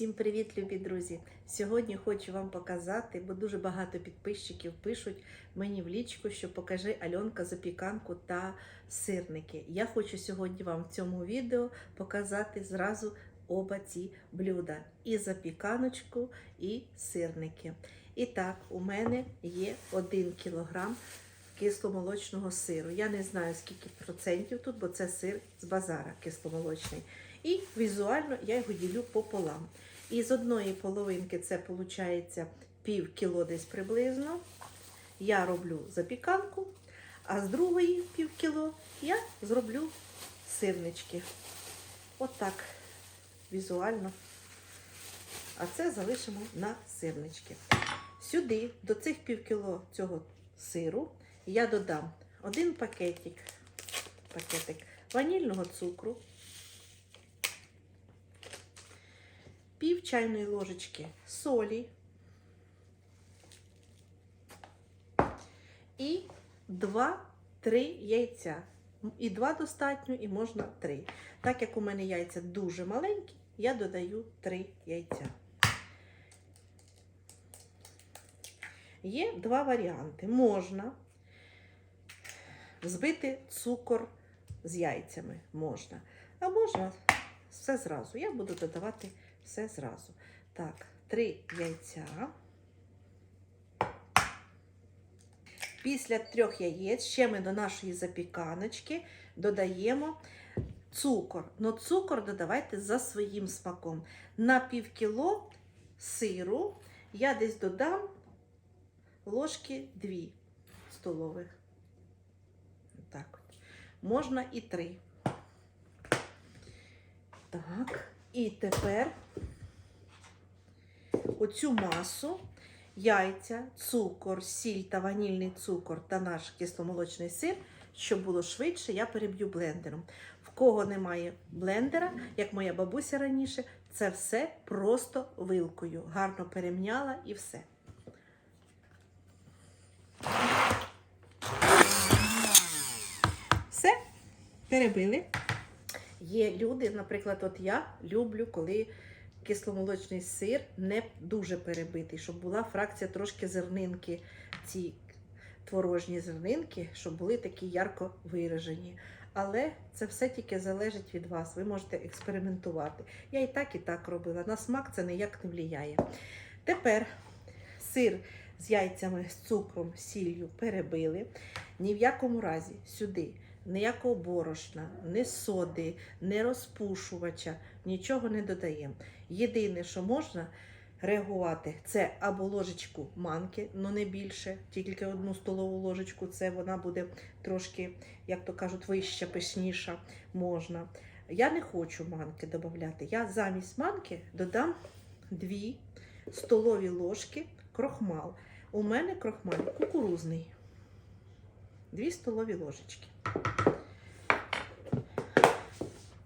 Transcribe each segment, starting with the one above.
Всім привіт, любі друзі! Сьогодні хочу вам показати, бо дуже багато підписчиків пишуть мені в лічку, що покажи Альонка запіканку та сирники. Я хочу сьогодні вам в цьому відео показати зразу оба ці блюда: і запіканочку, і сирники. І так, у мене є 1 кілограм кисломолочного сиру. Я не знаю, скільки процентів тут, бо це сир з базара кисломолочний. І візуально я його ділю пополам. І з одної половинки це виходить пів кіло десь приблизно. Я роблю запіканку, а з другої пів кіло я зроблю сирнички. Отак візуально. А це залишимо на сирнички. Сюди, до цих пів кіло цього сиру, я додам один пакетик, пакетик ванільного цукру. Пів чайної ложечки солі і 2-3 яйця. І 2 достатньо, і можна 3. Так як у мене яйця дуже маленькі, я додаю 3 яйця. Є два варіанти. Можна взбити цукор з яйцями, можна. А можна все зразу. Я буду додавати все зразу. Так, три яйця. Після трьох яєць ще ми до нашої запіканочки додаємо цукор. Но цукор додавайте за своїм смаком. На пів кіло сиру я десь додам ложки 2 столових. Так. Можна і 3. Так. І тепер оцю масу, яйця, цукор, сіль та ванільний цукор та наш кисломолочний сир, щоб було швидше, я переб'ю блендером. В кого немає блендера, як моя бабуся раніше, це все просто вилкою. Гарно перемняла і все. Все, перебили. Є люди, наприклад, от я люблю, коли кисломолочний сир не дуже перебитий, щоб була фракція трошки зернинки, ці творожні зернинки, щоб були такі ярко виражені. Але це все тільки залежить від вас. Ви можете експериментувати. Я і так, і так робила. На смак це ніяк не впливає. Тепер сир з яйцями, з цукром, сіллю перебили. Ні в якому разі сюди ніякого борошна, ні соди, ні розпушувача, нічого не додаємо. Єдине, що можна реагувати, це або ложечку манки, але не більше, тільки одну столову ложечку, це вона буде трошки, як то кажуть, вища, пишніша можна. Я не хочу манки додати. Я замість манки додам 2 столові ложки крохмал. У мене крохмаль кукурузний. 2 столові ложечки.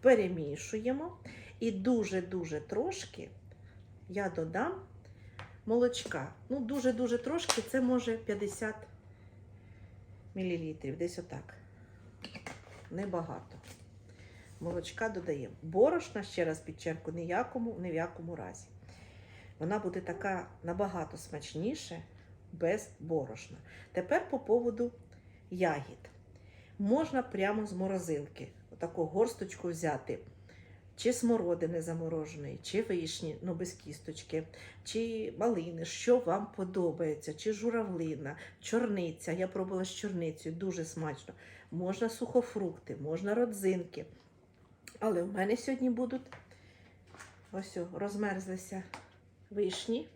Перемішуємо. І дуже-дуже трошки я додам молочка. Ну, дуже-дуже трошки, це може 50 мл. Десь отак. Небагато. Молочка додаємо. Борошна, ще раз підчерку, ніякому, ні в якому разі. Вона буде така набагато смачніше без борошна. Тепер по поводу ягід. Можна прямо з морозилки, отаку горсточку взяти, чи смородини замороженої, чи вишні, ну без кісточки, чи малини, що вам подобається, чи журавлина, чорниця. Я пробувала з чорницею, дуже смачно. Можна сухофрукти, можна родзинки. Але в мене сьогодні будуть ось розмерзлися вишні.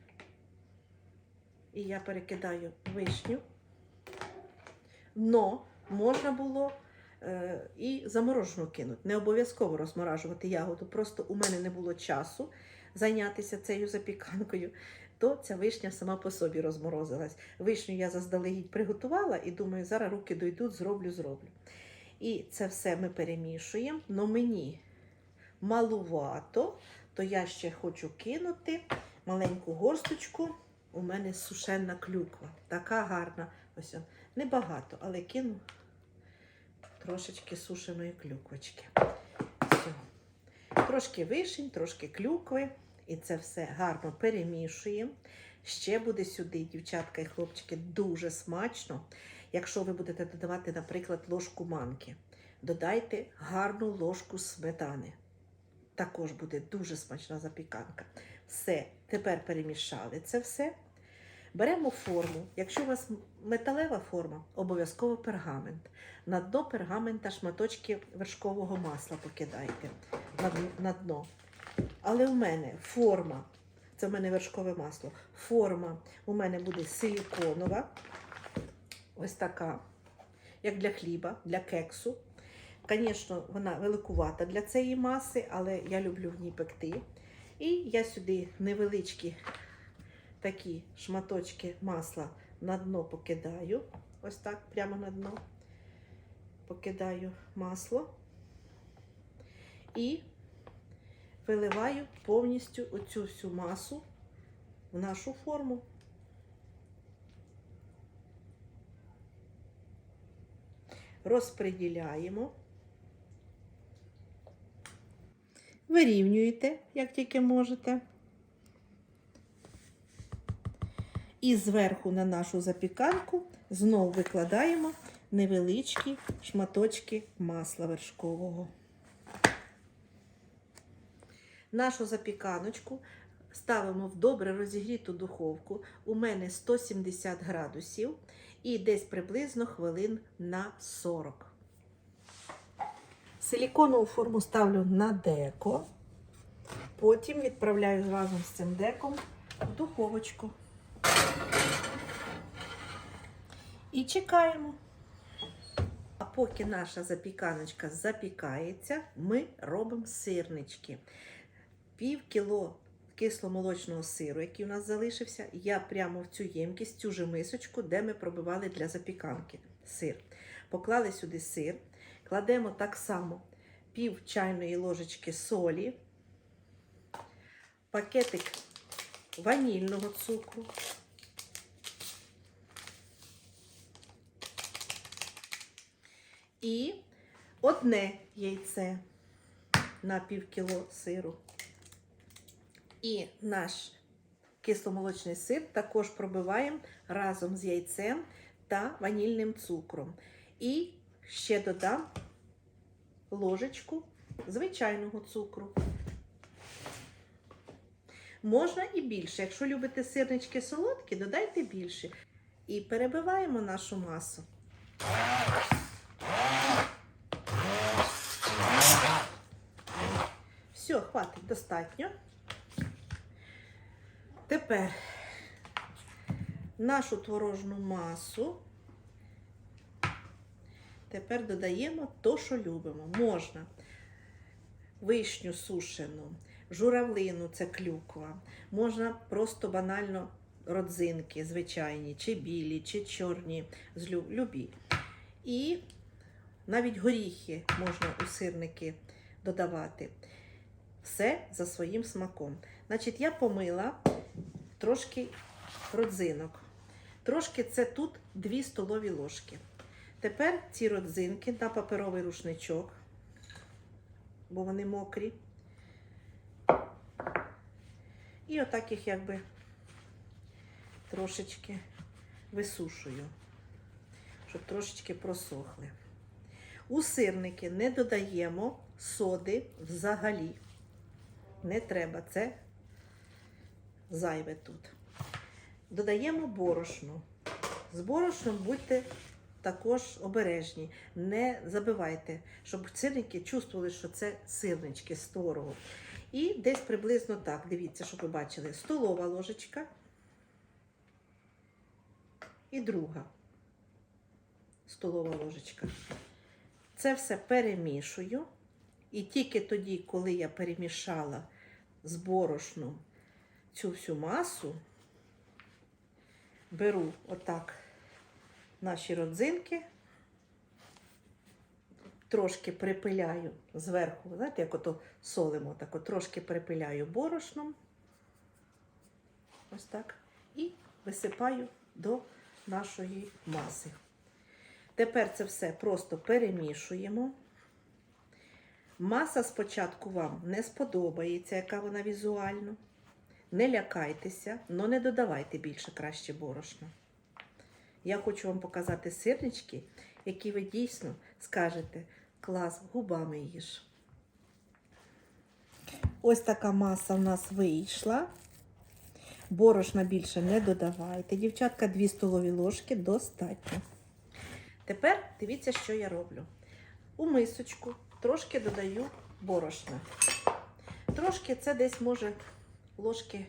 І я перекидаю вишню. Но можна було е, і заморожену кинути. Не обов'язково розморажувати ягоду. Просто у мене не було часу зайнятися цією запіканкою, то ця вишня сама по собі розморозилась. Вишню я заздалегідь приготувала і думаю, зараз руки дойдуть, зроблю, зроблю. І це все ми перемішуємо. Но мені малувато, то я ще хочу кинути маленьку горсточку. У мене сушена клюква. Така гарна. Ось. Небагато, але кину трошечки сушеної клюквочки. Все. Трошки вишень, трошки клюкви. І це все гарно перемішуємо. Ще буде сюди, дівчатка і хлопчики, дуже смачно. Якщо ви будете додавати, наприклад, ложку манки, додайте гарну ложку сметани. Також буде дуже смачна запіканка. Все, тепер перемішали це все. Беремо форму. Якщо у вас металева форма, обов'язково пергамент. На дно пергамента шматочки вершкового масла покидайте на, дно. Але в мене форма, це в мене вершкове масло. Форма у мене буде силіконова, ось така, як для хліба, для кексу. Звісно, вона великувата для цієї маси, але я люблю в ній пекти. І я сюди невеличкі такі шматочки масла на дно покидаю. Ось так, прямо на дно покидаю масло і виливаю повністю оцю всю масу в нашу форму. Розподіляємо. Вирівнюєте, як тільки можете. І зверху на нашу запіканку знову викладаємо невеличкі шматочки масла вершкового. Нашу запіканочку ставимо в добре розігріту духовку. У мене 170 градусів і десь приблизно хвилин на 40. Силіконову форму ставлю на деко. Потім відправляю разом з цим деком в духовочку. І чекаємо. А поки наша запіканочка запікається, ми робимо сирнички. Пів кіло кисломолочного сиру, який у нас залишився, я прямо в цю ємкість, цю же мисочку, де ми пробивали для запіканки сир. Поклали сюди сир, кладемо так само пів чайної ложечки солі, пакетик ванільного цукру. І одне яйце на пів кіло сиру. І наш кисломолочний сир також пробиваємо разом з яйцем та ванільним цукром. І ще додам ложечку звичайного цукру. Можна і більше. Якщо любите сирнички солодкі, додайте більше. І перебиваємо нашу масу. Все, хватить, достатньо. Тепер нашу творожну масу. Тепер додаємо то, що любимо. Можна вишню сушену, журавлину це клюква. Можна просто банально родзинки звичайні, чи білі, чи чорні, любі. І навіть горіхи можна у сирники додавати. Все за своїм смаком. Значить, я помила трошки родзинок. Трошки це тут 2 столові ложки. Тепер ці родзинки на паперовий рушничок, бо вони мокрі. І отак їх якби трошечки висушую, щоб трошечки просохли. У сирники не додаємо соди взагалі. Не треба, це зайве тут. Додаємо борошно. З борошном будьте також обережні. Не забивайте, щоб сирники чувствували, що це сирнички з творогу. І десь приблизно так, дивіться, щоб ви бачили, столова ложечка і друга столова ложечка. Це все перемішую. І тільки тоді, коли я перемішала з борошном цю всю масу, беру отак наші родзинки, трошки припиляю зверху, знаєте, як ото солимо, так от трошки припиляю борошном. Ось так. І висипаю до нашої маси. Тепер це все просто перемішуємо. Маса спочатку вам не сподобається, яка вона візуально. Не лякайтеся, але не додавайте більше краще борошна. Я хочу вам показати сирнички, які ви дійсно скажете клас губами їж. Ось така маса в нас вийшла. Борошна більше не додавайте. Дівчатка, 2 столові ложки достатньо. Тепер дивіться, що я роблю. У мисочку трошки додаю борошна. Трошки це десь може ложки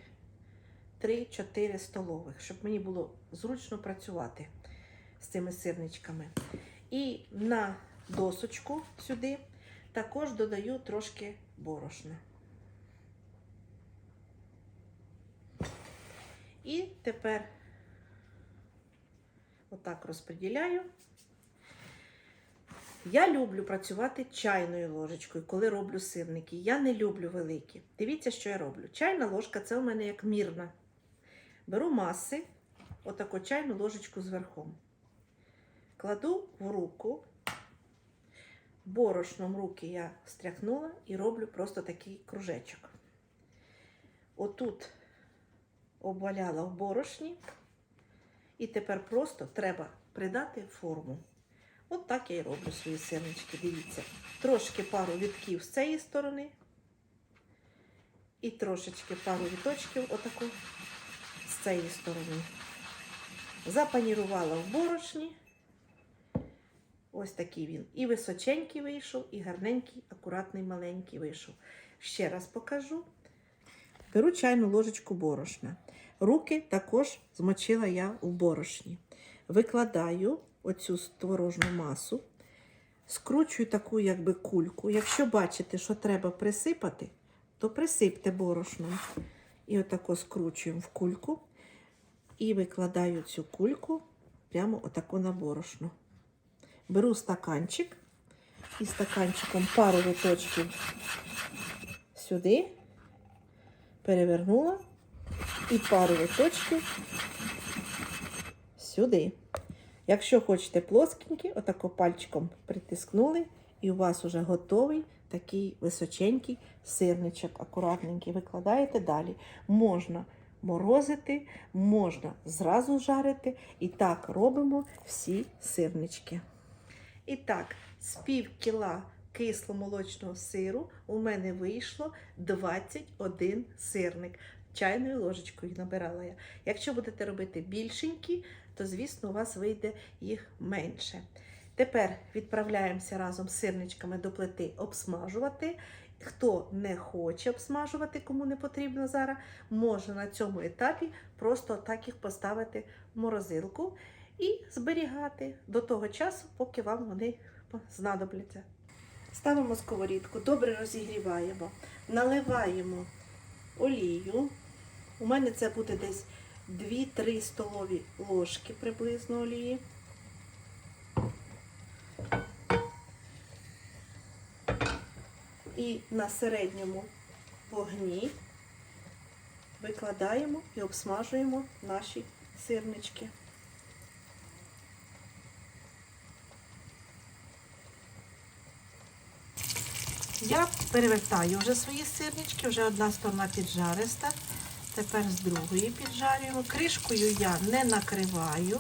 3-4 столових, щоб мені було зручно працювати з цими сирничками. І на досочку сюди також додаю трошки борошна. І тепер отак розподіляю. Я люблю працювати чайною ложечкою, коли роблю сирники. Я не люблю великі. Дивіться, що я роблю. Чайна ложка це у мене як мірна. Беру маси, отаку чайну ложечку з верхом. Кладу в руку, борошном руки я стряхнула і роблю просто такий кружечок. Отут обваляла в борошні, і тепер просто треба придати форму. От так я і роблю свої сирнички. Дивіться. Трошки пару вітків з цієї сторони. І трошечки пару віточків отаку з цієї сторони. Запанірувала в борошні. Ось такий він. І височенький вийшов, і гарненький, акуратний, маленький вийшов. Ще раз покажу. Беру чайну ложечку борошна. Руки також змочила я у борошні. Викладаю оцю творожну масу, скручую таку якби кульку. Якщо бачите, що треба присипати, то присипте борошном. І отако скручуємо в кульку і викладаю цю кульку прямо отако на борошно. Беру стаканчик і стаканчиком пару виточків сюди, перевернула і пару виточків сюди. Якщо хочете плоскенькі, отако пальчиком притискнули, і у вас вже готовий такий височенький сирничок, акуратненький. Викладаєте далі. Можна морозити, можна зразу жарити. І так робимо всі сирнички. І так, з пів кіла кисломолочного сиру у мене вийшло 21 сирник. Чайною ложечкою набирала я. Якщо будете робити більшенькі, то, звісно, у вас вийде їх менше. Tепер відправляємося разом з сирничками до плити обсмажувати. Хто не хоче обсмажувати, кому не потрібно зараз, може на цьому етапі просто так їх поставити в морозилку і зберігати до того часу, поки вам вони знадобляться. Ставимо сковорідку, добре розігріваємо, наливаємо олію. У мене це буде десь 2-3 столові ложки приблизно олії. І на середньому вогні викладаємо і обсмажуємо наші сирнички. Я перевертаю вже свої сирнички, вже одна сторона піджариста. Тепер з другої піджарюємо. Кришкою я не накриваю.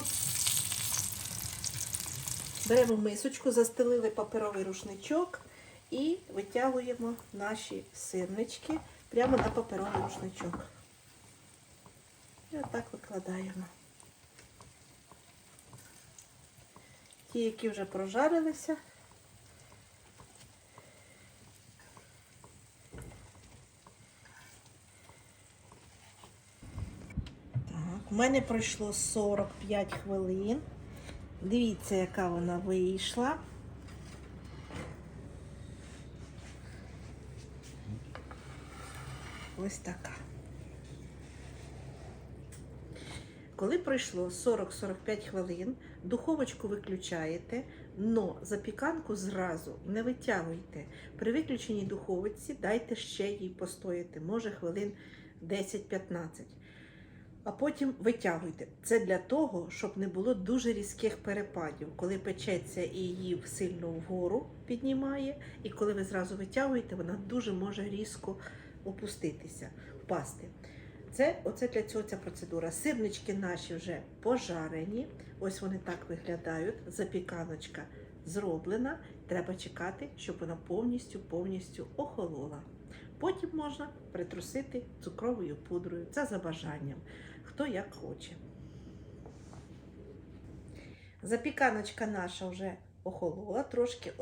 Беремо мисочку, застелили паперовий рушничок і витягуємо наші сирнички прямо на паперовий рушничок. І отак викладаємо. Ті, які вже прожарилися. Так, у мене пройшло 45 хвилин. Дивіться, яка вона вийшла. Ось така. Коли пройшло 40-45 хвилин, духовочку виключаєте, но запіканку зразу не витягуйте. При виключеній духовочці дайте ще їй постояти, може хвилин 10-15. А потім витягуйте. Це для того, щоб не було дуже різких перепадів, коли печеться і її сильно вгору піднімає, і коли ви зразу витягуєте, вона дуже може різко опуститися, впасти. Це оце для цього ця процедура. Сирнички наші вже пожарені. Ось вони так виглядають. Запіканочка зроблена. Треба чекати, щоб вона повністю повністю охолола. Потім можна притрусити цукровою пудрою. Це за бажанням. Хто як хоче. Запіканочка наша вже охолола, трошки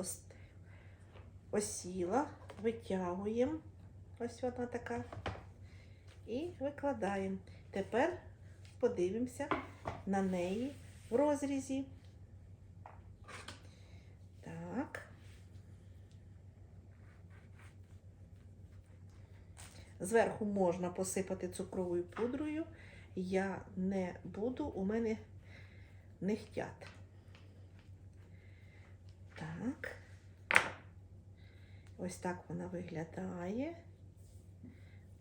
осіла. Витягуємо. Ось вона така. І викладаємо. Тепер подивимося на неї в розрізі. Так. Зверху можна посипати цукровою пудрою. Я не буду, у мене не хтять. Так. Ось так вона виглядає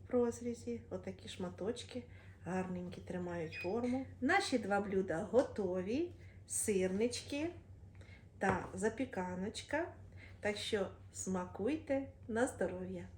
в розрізі. Отакі шматочки гарненькі тримають форму. Наші два блюда готові, сирнички та запіканочка. Так що смакуйте на здоров'я.